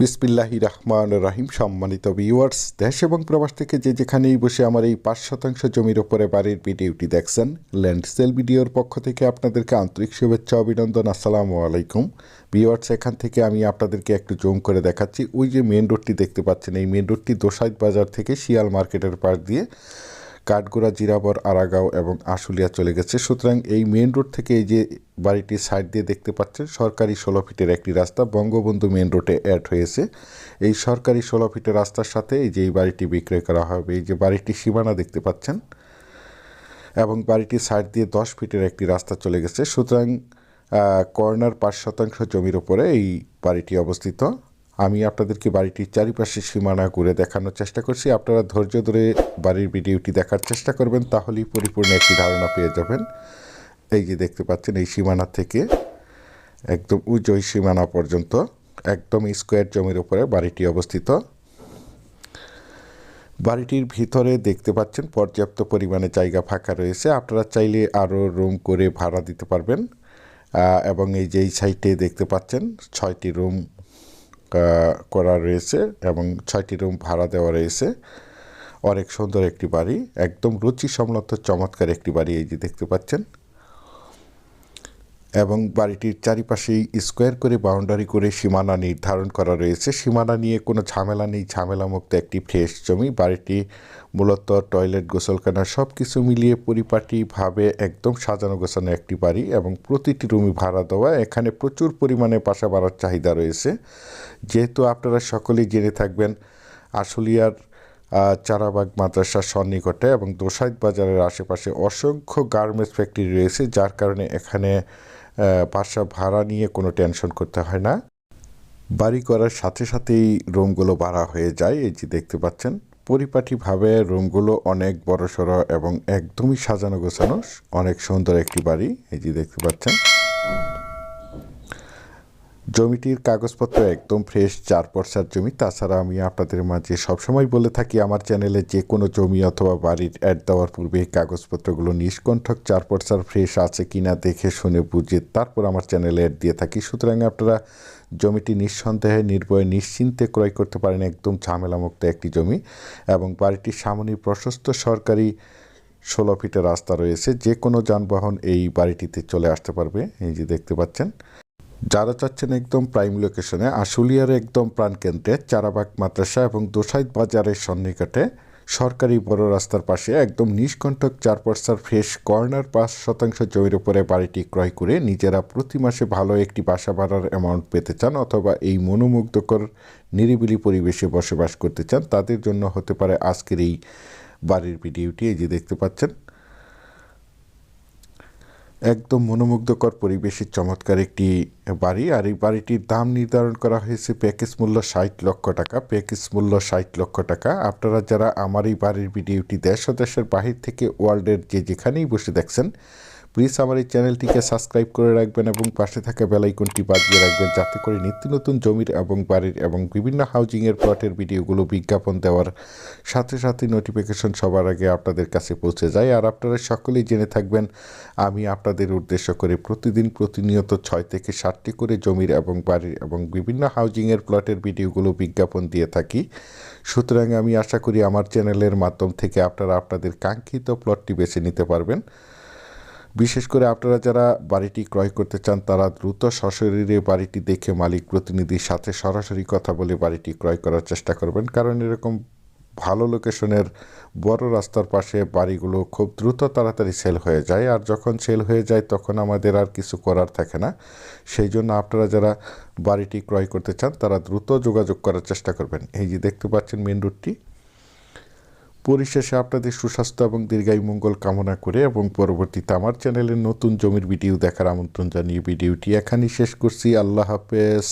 বিসমিল্লাহি রহমান রাহিম, সম্মানিত ভিউয়ার্স দেশ এবং প্রবাস থেকে যে যেখানেই বসে আমার এই পাঁচ শতাংশ জমির ওপরে বাড়ির ভিডিওটি দেখছেন ল্যান্ড সেল ভিডিওর পক্ষ থেকে আপনাদেরকে আন্তরিক শুভেচ্ছা, অভিনন্দন, আসসালামু আলাইকুম। ভিউয়ার্স এখান থেকে আমি আপনাদেরকে একটু জুম করে দেখাচ্ছি। ওই যে মেন রোডটি দেখতে পাচ্ছেন, এই মেন রোডটি দোসাইদ বাজার থেকে শিয়াল মার্কেটের পাশ দিয়ে কাঠগোড়া, জিরাবর, আরাগাঁও এবং আশুলিয়া চলে গেছে। সুতরাং এই মেন রোড থেকে এই যে বাড়িটির সাইড দিয়ে দেখতে পাচ্ছেন, সরকারি ষোলো ফিটের একটি রাস্তা বঙ্গবন্ধু মেন রোডে অ্যাড হয়েছে। এই সরকারি ষোলো ফিটের রাস্তার সাথে এই যে এই বাড়িটি বিক্রয় করা হবে, এই যে বাড়িটির সীমানা দেখতে পাচ্ছেন এবং বাড়িটির সাইড দিয়ে দশ ফিটের একটি রাস্তা চলে গেছে। সুতরাং কর্নার পাঁচ শতাংশ জমির ওপরে এই বাড়িটি অবস্থিত। আমি আপনাদেরকে বাড়িটির চারিপাশে সীমানা ঘুরে দেখানোর চেষ্টা করছি। আপনারা ধৈর্য ধরে বাড়ির ভিডিওটি দেখার চেষ্টা করবেন, তাহলেই পরিপূর্ণ একটি ধারণা পেয়ে যাবেন। এই যে দেখতে পাচ্ছেন, এই সীমানা থেকে একদম উজই সীমানা পর্যন্ত, একদম স্কোয়ার জমির উপরে বাড়িটি অবস্থিত। বাড়িটির ভিতরে দেখতে পাচ্ছেন, পর্যাপ্ত পরিমাণে জায়গা ফাঁকা রয়েছে। আপনারা চাইলে আরও রুম করে ভাড়া দিতে পারবেন। এবং এই যে এই সাইটে দেখতে পাচ্ছেন, ছয়টি রুম করা রয়েছে এবং ছয়টি রুম ভাড়া দেওয়া রয়েছে অনেক সুন্দর একটি বাড়ি, একদম রুচি সমলত চমৎকার একটি বাড়ি এই যে দেখতে পাচ্ছেন। এবং বাড়িটির চারিপাশেই স্কোয়ার করে বাউন্ডারি করে সীমানা নির্ধারণ করা রয়েছে। সীমানা নিয়ে কোনো ঝামেলা নেই। ঝামেলামুক্ত একটি ফ্রেশ জমি। বাড়িটি মূলত টয়লেট, গোসলখানা সব কিছু মিলিয়ে পরিপাটিভাবে একদম সাজানো গোছানো একটি বাড়ি এবং প্রতিটি রুমই ভাড়া দেওয়া। এখানে প্রচুর পরিমাণে বাসা বাড়ার চাহিদা রয়েছে। যেহেতু আপনারা সকলেই জেনে থাকবেন, আশুলিয়ার চারাবাগ মাদ্রাসার সন্নিকটে এবং দোসাইদ বাজারের আশেপাশে অসংখ্য গার্মেন্টস ফ্যাক্টরি রয়েছে, যার কারণে এখানে বাসা ভাড়া নিয়ে কোনো টেনশন করতে হয় না। বাড়ি করার সাথে সাথেই রুমগুলো ভাড়া হয়ে যায়, এই যে দেখতে পাচ্ছেন। পরিপাটিভাবে রুমগুলো অনেক বড় সড়ো এবং একদমই সাজানো গোছানো, অনেক সুন্দর একটি বাড়ি, এই যে দেখতে পাচ্ছেন। জমিটির কাগজপত্র একদম ফ্রেশ চার পর্সার জমি। তাছাড়া আমি আপনাদের মাঝে সবসময় বলে থাকি, আমার চ্যানেলে যে কোনো জমি অথবা বাড়ির অ্যাড দেওয়ার পূর্বে কাগজপত্রগুলো নিষ্কণ্ঠক চার পর্সার ফ্রেশ আছে কিনা দেখে শুনে বুঝে তারপর আমার চ্যানেলে অ্যাড দিয়ে থাকি। সুতরাং আপনারা জমিটি নিঃসন্দেহে, নির্ভয়ে, নিশ্চিন্তে ক্রয় করতে পারেন। একদম ঝামেলামুক্ত একটি জমি এবং বাড়িটির সামনে প্রশস্ত সরকারি ষোলো ফিটের রাস্তা রয়েছে। যে কোনো যানবাহন এই বাড়িটিতে চলে আসতে পারবে। এই যে দেখতে পাচ্ছেন যারা চাচ্ছেন একদম প্রাইম লোকেশনে আশুলিয়ার একদম প্রাণকেন্দ্রে, চারাবাগ মাদ্রাসা এবং দোসাইদ বাজারের সন্নিকটে সরকারি বড় রাস্তার পাশে একদম নিষ্কণ্ঠক চার পর্সার ফ্রেশ কর্নার পাঁচ শতাংশ জমির উপরে বাড়িটি ক্রয় করে নিজেরা প্রতি মাসে ভালো একটি বাসা ভাড়ার অ্যামাউন্ট পেতে চান অথবা এই মনোমুগ্ধকর, নিরিবিলি পরিবেশে বসবাস করতে চান, তাদের জন্য হতে পারে আজকের এই বাড়ির ভিডিওটি। এই যে দেখতে পাচ্ছেন একদম মনোমুগ্ধকর পরিবেশের চমৎকার একটি বাড়ি। আর এই বাড়িটির দাম নির্ধারণ করা হয়েছে প্যাকেজ মূল্য ষাট লক্ষ টাকা। প্যাকেজ মূল্য ষাট লক্ষ টাকা। আপনারা যারা আমার এই বাড়ির ভিডিওটি দেশ দেশের বাহির থেকে ওয়ার্ল্ডের যে যেখানেই বসে দেখছেন প্লিজ আমার এই চ্যানেলটিকে সাবস্ক্রাইব করে রাখবেন এবং পাশে থাকা বেলাইকনটি বাজিয়ে রাখবেন যাতে করে নিত্য নতুন জমির এবং বাড়ির এবং বিভিন্ন হাউজিংয়ের প্লটের ভিডিওগুলো বিজ্ঞাপন দেওয়ার সাথে সাথে নোটিফিকেশন সবার আগে আপনাদের কাছে পৌঁছে যায়। আর আপনারা সকলেই জেনে থাকবেন, আমি আপনাদের উদ্দেশ্য করে প্রতিদিন প্রতিনিয়ত ছয় থেকে ষাটটি করে জমির এবং বাড়ির এবং বিভিন্ন হাউজিংয়ের প্লটের ভিডিওগুলো বিজ্ঞাপন দিয়ে থাকি। সুতরাং আমি আশা করি আমার চ্যানেলের মাধ্যম থেকে আপনারা আপনাদের কাঙ্ক্ষিত প্লটটি বেছে নিতে পারবেন। বিশেষ করে আপনারা যারা বাড়িটি ক্রয় করতে চান, তারা দ্রুত সশরীরে বাড়িটি দেখে মালিক প্রতিনিধির সাথে সরাসরি কথা বলে বাড়িটি ক্রয় করার চেষ্টা করবেন। কারণ এরকম ভালো লোকেশনের বড় রাস্তার পাশে বাড়িগুলো খুব দ্রুত তাড়াতাড়ি সেল হয়ে যায়। আর যখন সেল হয়ে যায়, তখন আমাদের আর কিছু করার থাকে না। সেই জন্য আপনারা যারা বাড়িটি ক্রয় করতে চান, তারা দ্রুত যোগাযোগ করার চেষ্টা করবেন। এই যে দেখতে পাচ্ছেন মেন রোডটি পরিশেষে আপনাদের সুস্বাস্থ্য এবং দীর্ঘায়ু মঙ্গল কামনা করে এবং পরবর্তীতে আমার চ্যানেলের নতুন জমির ভিডিও দেখার আমন্ত্রণ জানিয়ে ভিডিওটি এখানেই শেষ করছি। আল্লাহ হাফেজ।